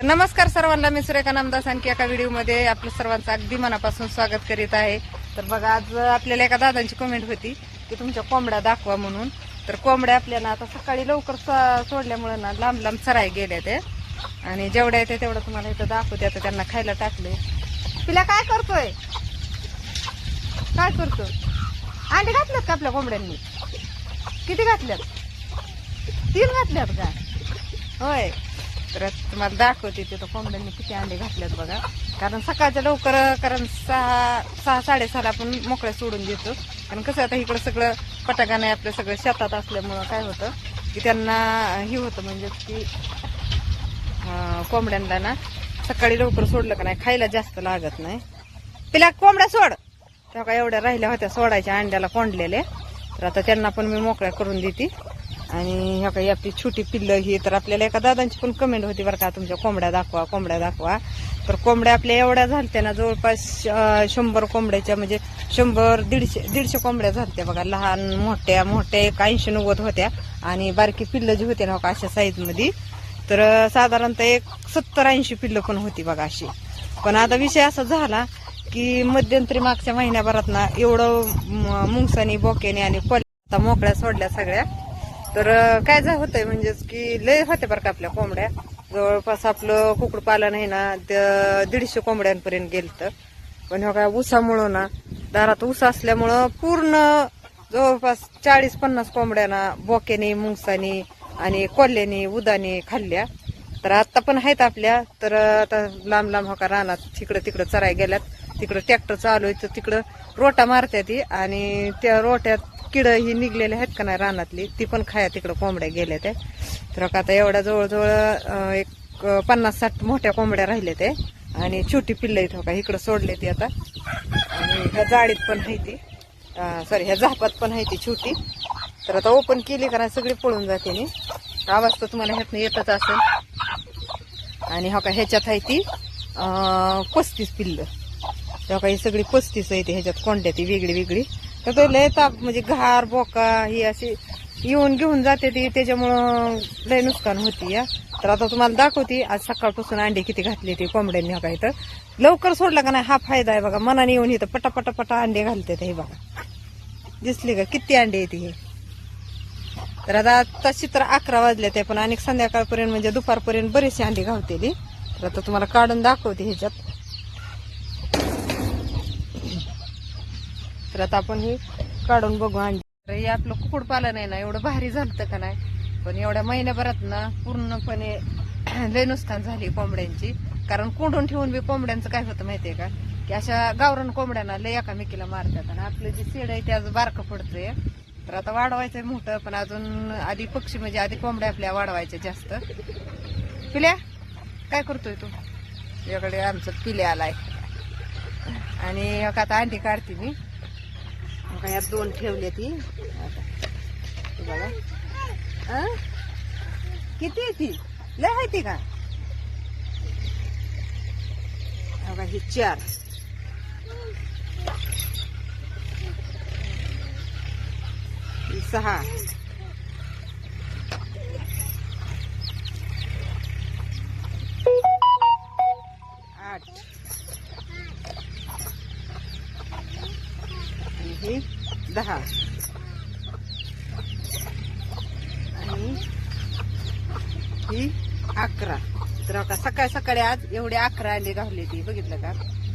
नमस्कार सर्वांना मी सुरेखा नामदास आणखी एका व्हिडिओमध्ये आपलं सर्वांचं अगदी मनापासून स्वागत करीत आहे. तर बघा आज आपल्याला एका दादांची कमेंट होती की तुमच्या कोंबड्या दाखवा म्हणून. तर कोंबड्या आपल्याला आता सकाळी लवकर सोडल्यामुळे ना लांब लांब सराय गेल्या ते आणि जेवढ्या येते तेवढं तुम्हाला इथं दाखवते आता त्यांना खायला टाकले तिला काय करतोय? काय करतो अंडे घातल्यात का आपल्या कोंबड्यांनी? किती घातल्यात? तीन घातल्यात का? होय. तर तुम्हाला दाखवते तिथं कोंबड्यांनी किती अंडे घातल्यात बघा. कारण सकाळच्या लवकर कारण सहा सहा साडेसहाला आपण मोकळ्या सोडून देतो. कारण कसं आता इकडं सगळं पटाका नाही आपलं सगळं शेतात असल्यामुळं काय होतं की त्यांना हे होतं म्हणजे की कोंबड्यांना ना सकाळी लवकर सोडलं का नाही खायला जास्त लागत नाही. तिला कोंबड्या सोड. तेव्हा एवढ्या राहिल्या होत्या सोडायच्या अंड्याला कोंडलेले. तर आता त्यांना पण मी मोकळ्या करून देते. आणि ह्या काही आपली छोटी पिल्लं ही तर आपल्याला एका दादांची पण कमेंट होती बरं का तुमच्या कोंबड्या दाखवा कोंबड्या दाखवा. तर कोंबड्या आपल्या एवढ्या झालत्या ना जवळपास शंभर कोंबड्याच्या म्हणजे शंभर दीडशे दीडशे कोंबड्या झालत्या बघा लहान मोठ्या मोठ्या एक ऐंशी नव्वद होत्या. आणि बारकी पिल्लं जी होती ना हो का अशा साईजमध्ये तर साधारणतः एक सत्तर ऐंशी पिल्लं पण होती बघा अशी. पण आता विषय असा झाला की मध्यंतरी मागच्या महिन्याभरात ना एवढं मुंगसानी बोक्याने आणि कोल्ह्या मोकळ्या सोडल्या सगळ्या. तर काय झालं होतंय म्हणजेच की लय होते बरं का आपल्या कोंबड्या. जवळपास आपलं कुकडपालन आहे ना दीडशे कोंबड्यांपर्यंत गेलं पण हो काय उसामुळं ना दारात ऊस असल्यामुळं पूर्ण जवळपास चाळीस पन्नास कोंबड्या ना बोक्याने मुंगसानी आणि कोल्ह्याने उदाने खाल्ल्या. तर आत्ता पण आहेत आपल्या. तर आता लांब लांब होका रानात तिकडं तिकडं चराय गेल्यात. तिकडं ट्रॅक्टर चालू आहे तर तिकडं रोटा मारत्या ती आणि त्या रोट्यात किड ही निघलेली आहेत का नाही रानातली ती पण खाया तिकडं कोंबड्या गेल्या ते तर आता एवढ्या जवळजवळ एक पन्नास साठ मोठ्या कोंबड्या राहिले ते आणि छोटी पिल्लं आहेत हो का इकडं सोडले ती आता. आणि ह्या जाळीत पण आहे ती. सॉरी ह्या झापात पण आहे ती छोटी. तर आता ओपन केली का सगळी पळून जाते नी आवाज तर तुम्हाला ह्यातनं येतच असेल. आणि हो का ह्याच्यात आहे ती अं, पस्तीस पिल्लं. हो तेव्हा काही सगळी पस्तीस आहे ती ह्याच्यात कोंड्या ती वेगळी वेगळी तर तो लय ताप म्हणजे घार बोका ही अशी येऊन घेऊन जाते ती त्याच्यामुळं लय नुकसान होती या तर आता तुम्हाला दाखवते आज सकाळपासून अंडे किती घातले ते कोंबड्यांनी हो काय तर. लवकर सोडला का नाही हा फायदा आहे बघा. मनाने येऊन इथं पटापटा पटा अंडे घालते हे बघा. दिसले का? किती अंडे येते हे. तर आता तशी तर अकरा वाजले ते पण आणि संध्याकाळपर्यंत म्हणजे दुपारपर्यंत बरेचसे अंडे घावतेली तर आता तुम्हाला काढून दाखवते ह्याच्यात. तर आता आपण हे काढून बघू. अंडी तर हे आपलं कुकुडपालन आहे ना एवढं भारी झालं का नाही? पण एवढ्या महिन्याभरात ना पूर्णपणे लय नुकसान झाली कोंबड्यांची. कारण कोंडून ठेवून बी कोंबड्यांचं काय होतं माहितीये का? की अशा गावरान कोंबड्यांना लय एकामेकीला मारतात. आणि आपलं जे शेड आहे ते अजून बारकं पडतंय. तर आता वाढवायचंय मोठं पण अजून आधी पक्षी म्हणजे आधी कोंबड्या आपल्या वाढवायच्या जास्त. पिल्या? काय करतोय तू? याकडे आमचं पिल्या आलाय. आणि एक आता अंडी काढते मी. यात दोन ठेवले ती. बघा. किती आहे ती? लय आहे ती का? बघा ही चार. सहा. दहा आणि ही अकरा. तर आता सकाळी सकाळी आज एवढे अकरा आले गावले ती बघितलं का?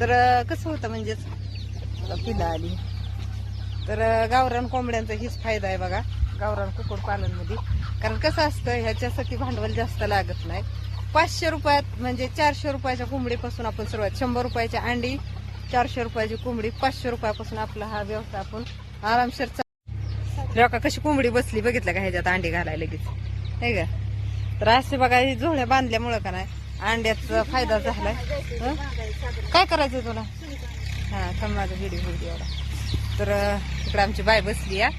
तर कसं होतं म्हणजेच पिला आली तर गावरान कोंबड्यांचा हीच फायदा आहे बघा गावरान कुकुड पालनमध्ये कारण कसं असतं ह्याच्यासाठी भांडवल जास्त लागत नाही. पाचशे रुपयात म्हणजे चारशे रुपयाच्या कोंबडीपासून आपण सुरुवात. शंभर रुपयाची अंडी चारशे रुपयाची कोंबडी पाचशे रुपयापासून आपला हा व्यवसाय आपण आरामशीर लोका कशी कोंबडी बसली बघितलं का ह्याच्यात अंडी घालायला लगेच? नाही का? तर असे बघा ही झोळ्या बांधल्यामुळं का नाही अंड्याचा फायदा झाला हं? काय करायचं तुला? हा थांब माझा व्हिडिओ व्हिडिओ तर इकडे आमची बाय बसली या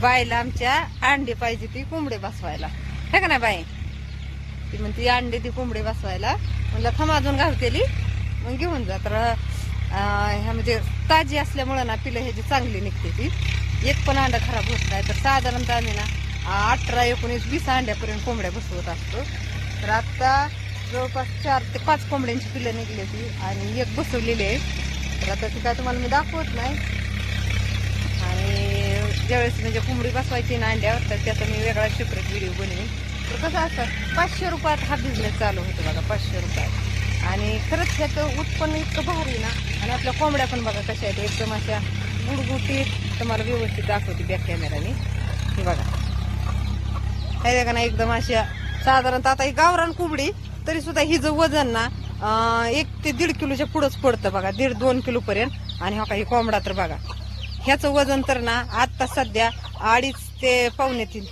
बायला आमच्या अंडे पाहिजे ती कोंबडे बसवायला. हे का नाही बाई? ती म्हणते अंडे ती कोंबडे बसवायला. म्हणलं थांब अजून घालतेली मग घेऊन जा. तर ह्या म्हणजे ताजी असल्यामुळं ना पिलं ह्याची चांगली निघते ती. एक पण अंडा खराब होत नाही तर साधारणतः आम्ही ना अठरा एकोणीस वीस अंड्यापर्यंत कोंबड्या बसवत असतो. तर आता जवळपास चार ते पाच कोंबड्यांची पिलं निघली होती आणि एक बसवलेली आहे. तर आता ती काय तुम्हाला मी दाखवत नाही. आणि ज्यावेळेस म्हणजे कोंबडी बसवायची ना अंड्यावर तर त्याचा मी वेगळा सेपरेट व्हिडिओ बनवेन. तर कसं असतं पाचशे रुपयात हा बिझनेस चालू होतो बघा पाचशे रुपयात. आणि खरंच ह्याचं उत्पन्न इतकं भारी ना आणि आपल्या कोंबड्या पण बघा कशा आहेत. एकदम अशा गुडगुटीत तुम्हाला व्यवस्थित दाखवते बॅक कॅमेराने हे बघा. हे बघा ना एकदम अशा साधारणतः आता ही गावरान कोंबडी तरी सुद्धा हिचं वजन ना एक ते दीड किलोच्या पुढंच पडतं बघा. दीड दोन किलो पर्यंत. आणि हो हा काही कोंबडा तर बघा. ह्याचं वजन तर ना आता सध्या अडीच ते पावणे तीन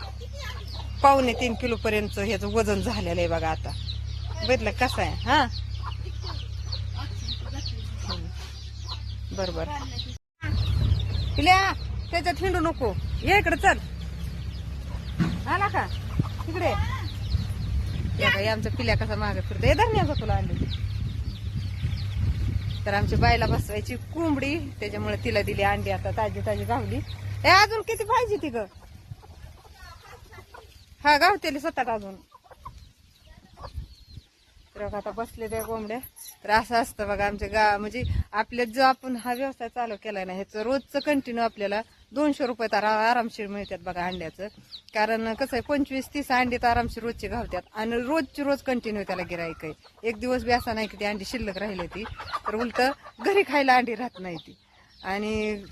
पावणे तीन किलो पर्यंत ह्याचं वजन झालेलं आहे बघा आता. बघितलं कसं आहे? हा? बर बर त्याच्यात हिंडू नको. ये इकडे चल. आला का? तिकडे या बाई, आमचा पिल्या कसा मागे फिरतो हे धरण्याचा तुला आणली तर आमच्या बायला बसवायची कोंबडी. त्याच्यामुळे तिला दिली अंडी आता ताजी ताजी गावली. ए अजून किती पाहिजे ती ग? हा गावतेली सतात अजून. तर आता बसले त्या कोंबड्या. तर असं असतं बघा आमच्या गा म्हणजे आपल्या जो आपण हा व्यवसाय चालू केला ना ह्याचं रोजचं कंटिन्यू आपल्याला दोनशे रुपये तर आरामशीर मिळतात बघा अंड्याचं. कारण कसं आहे पंचवीस तीस अंडी तर आरामशीर रोजची घालतात. आणि रोजची रोज कंटिन्यू त्याला गिरायक आहे. एक दिवस बी असा नाही की ती अंडी शिल्लक राहिली ती तर उलट घरी खायला अंडी राहत नाही ती. आणि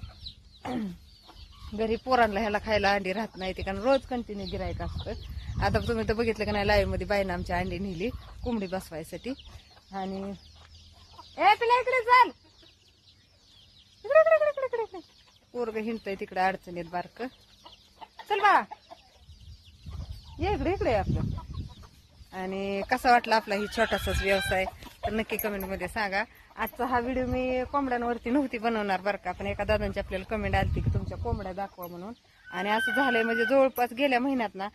घरी पोरांना ह्याला खायला अंडी राहत नाही ते कारण रोज कंटिन्यू गिरायक असतं आता तुम्ही तर बघितलं का नाही लाईव्हमध्ये बाईनं आमची अंडी नेली कोंबडी बसवायसाठी. आणि ए पिला इकडे चाल. इकडे इकडे इकडे इकडे इकडे. पोरग हिंडतय तिकडे अडचणीत बारक. चल बा ये इकडे इकडे आपलं. आणि कसा वाटला आपला ही छोटासाच व्यवसाय? तर नक्की कमेंटमध्ये सांगा. आजचा हा व्हिडिओ मी कोंबड्यांवरती नव्हती बनवणार बरं का पण एका दादांची आपल्याला कमेंट आली की तुमच्या कोंबड्या दाखवा म्हणून. आणि असं झालंय म्हणजे जवळपास गेल्या महिन्यात ना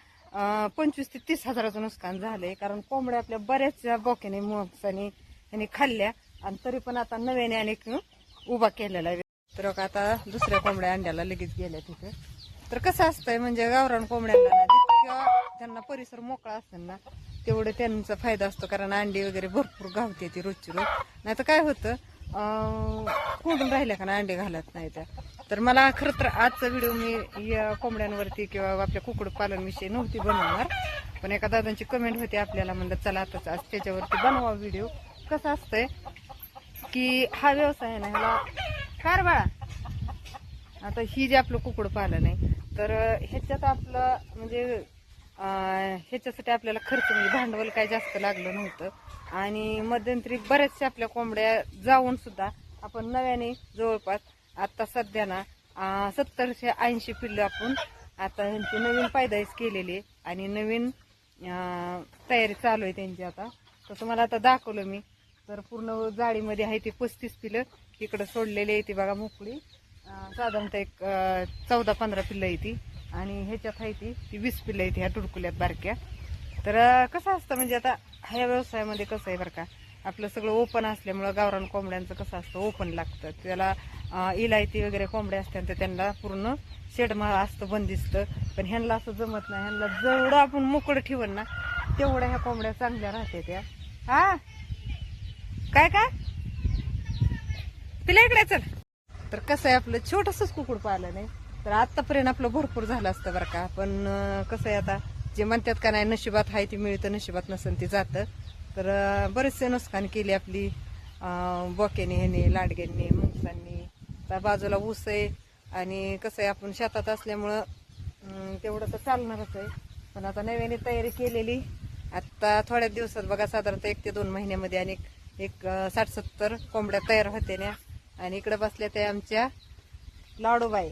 पंचवीस ते तीस हजाराचं नुकसान झालंय कारण कोंबड्या आपल्या बऱ्याचशा बोक्याने मोक्साने यांनी खाल्ल्या आणि तरी पण आता नव्याने आणि उभा केलेला आहे. तर आता दुसऱ्या कोंबड्या अंड्याला लगेच गेल्या तिथे. तर कसं असतंय म्हणजे गावरान कोंबड्यांना जितकं त्यांना परिसर मोकळा असेल ना तेवढे त्यांचा फायदा असतो कारण अंडी वगैरे भरपूर गावते ती रोजची रोज. नाही तर काय होतं कोंडून राहिल्या का ना अंडे घालत नाही त्या. तर मला खरं तर आजचा व्हिडिओ मी या कोंबड्यांवरती किंवा आपल्या कुकुड पालन विषयी नव्हती बनवणार पण एका दादांची कमेंट होती आपल्याला म्हणलं चला आताच आज त्याच्यावरती बनवा व्हिडिओ. कसं असतंय की हा व्यवसाय आहे ना ह्याला कार बाळा आता ही जे आपलं कुकुड पालन आहे तर ह्याच्यात आपलं म्हणजे ह्याच्यासाठी आपल्याला खर्च म्हणजे भांडवल काय जास्त लागलं नव्हतं. आणि मध्यंतरी बऱ्याचशा आपल्या कोंबड्या जाऊन सुद्धा आपण नव्याने जवळपास आता सध्या ना सत्तरशे ऐंशी पिल्लं आपण आता ह्यांची नवीन पायदाईस केलेली आहे आणि नवीन तयारी चालू आहे त्यांची आता. तसं मला आता दाखवलं मी. तर पूर्ण जाळीमध्ये आहे ती पस्तीस पिलं इकडं सोडलेली आहे ती बघा मोकळी. साधारणतः एक चौदा पंधरा पिल्लं आहे ती. आणि ह्याच्यात आहे ती ती वीस पिल्लं आहेत ह्या टुडकुल्यात बारक्या. तर कसं असतं म्हणजे आता ह्या व्यवसायामध्ये कसं आहे बरं का आपलं सगळं ओपन असल्यामुळं गावरान कोंबड्यांचं कसं असतं ओपन लागतं. त्याला इलायती वगैरे कोंबड्या असतात तर त्यांना पूर्ण शेडमा असतं बंदिसतं पण ह्यांना असं जमत नाही ह्यांना जेवढं आपण मोकळं ठेवण ना तेवढ्या ह्या कोंबड्या चांगल्या राहते त्या. हा? काय काय? तिला इकडे चल. तर कसं आहे आपलं छोटंसंच कुकुड पाहिलं नाही. तर आतापर्यंत आपलं भरपूर झालं असतं बरं का. पण कसं आहे आता जे म्हणतात का नाही नशिबात आहे ती मिळतं नशिबात नसेल ती जातं. तर बरेचसे नुकसान केली आपली बोक्याने ह्याने लाडग्यांनी मुंगसांनी त्या बाजूला ऊस आहे आणि कसं आहे आपण शेतात असल्यामुळं तेवढं तर चालणारच आहे. पण आता नव्याने तयारी केलेली. आता थोड्या दिवसात बघा साधारणतः एक ते दोन महिन्यामध्ये आणि एक साठ सत्तर कोंबड्या तयार होते ना आणि इकडं बसल्या त्या आमच्या लाडूबाई.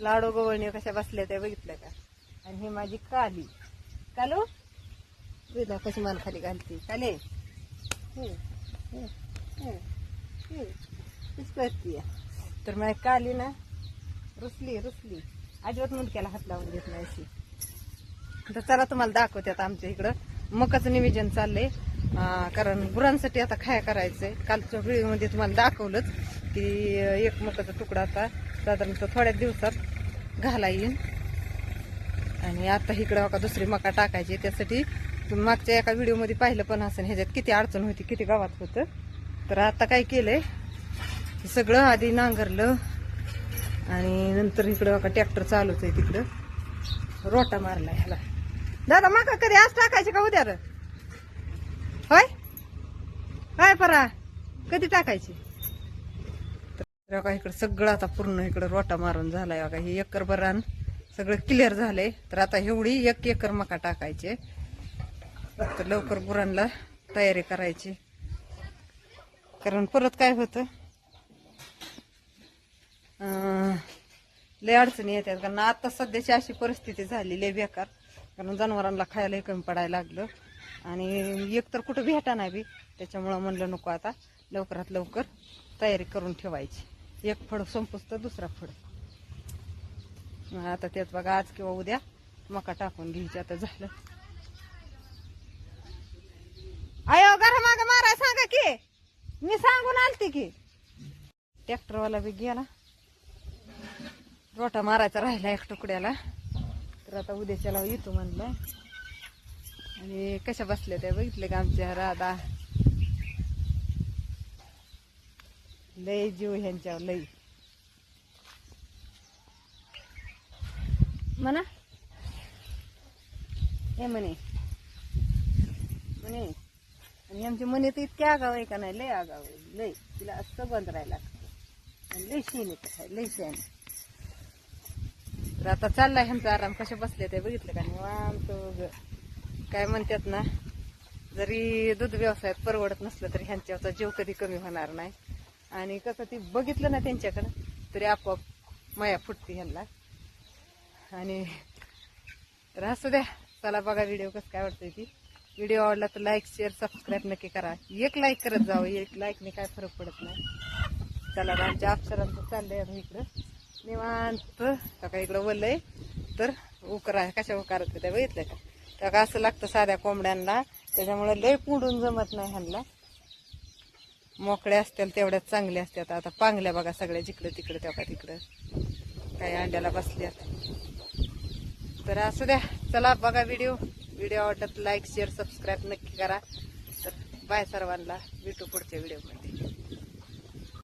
लाडू गवळणी कशा बसल्या त्या बघितल्या का? आणि ही माझी काली. कालो? तुझा कशी मान खाली घालते? काले? करते तर माझी काली ना रुसली रुसली. अजिबात मुंडक्याला हात लावून घेत नाही अशी. तर चला तुम्हाला दाखवते आता आमच्या इकडं. मकाचं निवेदन चाललंय. कारण गुरांसाठी आता खाया करायचंय. कालच्या व्हिडिओमध्ये तुम्हाला दाखवलंच की एक मकाचा तुकडा आता साधारणतः थोड्या दिवसात घाला येईन आणि आता इकडं का दुसरी मका टाकायची. त्यासाठी तुम्ही मागच्या एका व्हिडिओमध्ये पाहिलं पण असं ह्याच्यात किती अडचण होती किती गावात होतं. तर आता काय केलंय? सगळं आधी नांगरलं. आणि नंतर इकडं का ट्रॅक्टर चालूच आहे तिकडं. रोटा मारला ह्याला. दादा मका कधी आज टाकायची का उद्या? होय? काय परा. कधी टाकायची? बघा इकडं सगळं आता पूर्ण इकडं रोटा मारून झालाय बघा हे एकर बरान सगळं क्लिअर झालंय. तर आता एवढी एक एकर मका टाकायचे. तर लवकर गुरांना तयारी करायची. कारण परत काय होतं? लय अडचणी येतात. कारण आता सध्याची अशी परिस्थिती झाली लय बेकार. कारण जनावरांना खायलाही कमी पडायला लागलं. आणि एक तर कुठं भेटा नाही बी. त्याच्यामुळं म्हणलं नको आता. लवकरात लवकर तयारी करून ठेवायची. एक फळ संपूस तर दुसरा फळ. आता त्यात बघा आज किंवा उद्या मका टाकून घ्यायची. आता झालं. अयो घरा माग माराय सांगा की. मी सांगून आलती की. ट्रॅक्टरवाला बी गेला. रोटा मारायचा राहिला एक तुकड्याला. तर आता उद्याच्याला येतो म्हणलं. आणि कशा बसल्या त्या बघितले का आमच्या राधा? लय जीव ह्यांच्यावर लय. म्हणा. हे म्हणे. म्हणे आणि आमची मने तर इतके आगाव आहे का नाही? लय आगाव आहे लय. तिला असं बंद राहायला आणि लय शेण येत लय शेण. तर आता चाललाय ह्यांचा आराम. कसे बसले ते बघितलं का? निवांत ग. काय म्हणतात ना जरी दूध व्यवसायात परवडत नसलं तरी ह्यांच्यावरचा जीव कधी कमी होणार नाही. आणि कसं ती बघितलं ना त्यांच्याकडं तरी आपोआप माया फुटते ह्यांना. आणि तर असू द्या चला बघा व्हिडिओ कसं काय वाटतंय ती. व्हिडिओ आवडला तर लाईक शेअर सबस्क्राईब नक्की करा. एक लाईक करत जावं एक लाईकने काय फरक पडत नाही. चला आमच्या अक्षरांचं चाललंय आता इकडं. निवांत. का इकडं बोललंय तर उकरा कशा उकारत होत्या बघितलं का? त्या का असं लागतं साध्या कोंबड्यांना त्याच्यामुळे लय पुढून जमत नाही ह्यांना. मोकळ्या असतील तेवढ्याच चांगल्या असतात. आता पांगल्या बघा सगळ्या जिकडं तिकडं त्या का तिकडं. काही अंड्याला बसल्यात तर असू द्या चला बघा व्हिडिओ व्हिडिओ आवडला तर लाईक शेअर सबस्क्राईब नक्की करा. तर बाय सर्वांना भेटू पुढच्या व्हिडिओमध्ये